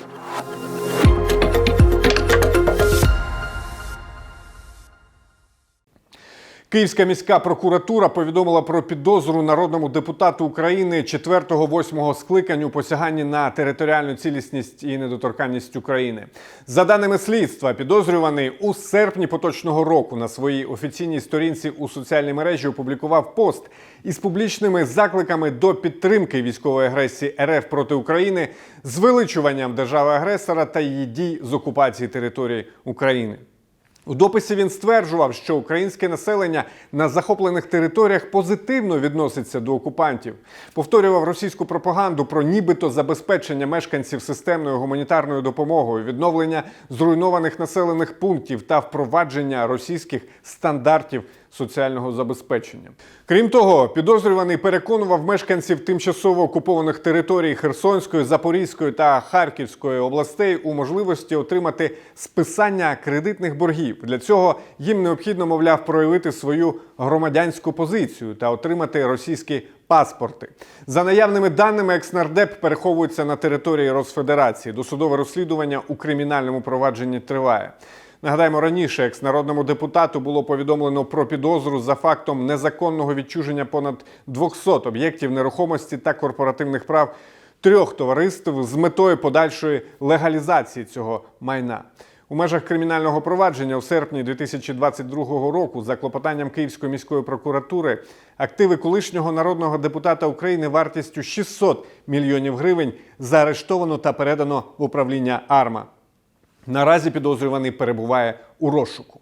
Thank you. Київська міська прокуратура повідомила про підозру народному депутату України 4-8 скликань у посяганні на територіальну цілісність і недоторканність України. За даними слідства, підозрюваний у серпні поточного року на своїй офіційній сторінці у соціальній мережі опублікував пост із публічними закликами до підтримки військової агресії РФ проти України, звеличуванням держави-агресора та її дій з окупації території України. У дописі він стверджував, що українське населення на захоплених територіях позитивно відноситься до окупантів, повторював російську пропаганду про нібито забезпечення мешканців системною гуманітарною допомогою, відновлення зруйнованих населених пунктів та впровадження російських стандартів соціального забезпечення. Крім того, підозрюваний переконував мешканців тимчасово окупованих територій Херсонської, Запорізької та Харківської областей у можливості отримати списання кредитних боргів. Для цього їм необхідно, мовляв, проявити свою громадянську позицію та отримати російські паспорти. За наявними даними, екснардеп переховується на території Росфедерації. Досудове розслідування у кримінальному провадженні триває. Нагадаємо, раніше екс-народному депутату було повідомлено про підозру за фактом незаконного відчуження понад 200 об'єктів нерухомості та корпоративних прав трьох товариств з метою подальшої легалізації цього майна. У межах кримінального провадження у серпні 2022 року за клопотанням Київської міської прокуратури активи колишнього народного депутата України вартістю 600 мільйонів гривень заарештовано та передано в управління АРМА. Наразі підозрюваний перебуває у розшуку.